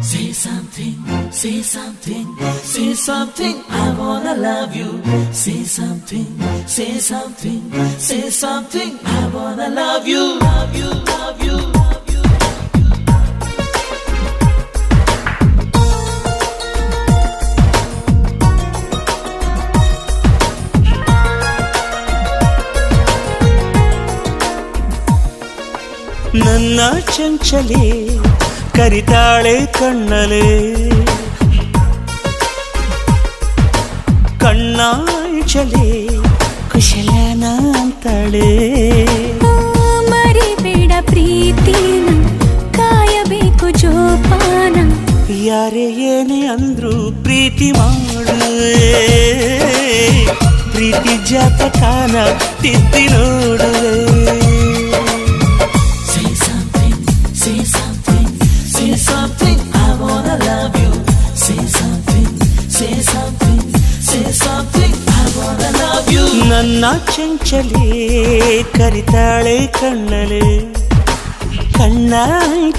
Say something, say something, say something, I wanna love you. Say something, say something, say something, I wanna love you, love you, love you. Love you. చంచలే ಕರಿತಾಳೆ ಕಣ್ಣಲೆ ಕಣ್ಣಾಂಚಲೆ ಕುಶಲನ ಅಂತಾಳೆ ಮರಿಬೇಡ ಪ್ರೀತಿನ ಕಾಯಬೇಕು ಜೋಪಾನ ಯಾರೇ ಏನೇ ಅಂದ್ರು ಪ್ರೀತಿ ಮಾಡುವೆ ಪ್ರೀತಿ ಜಾತಕಾನ ತಿದ್ದಿ ನೋಡುವೆ ನನ್ನ ಚಂಚಲೆ ಕರಿತಾಳೆ ಕಣ್ಣಲೆ ಕಣ್ಣಾಂಚಲೆ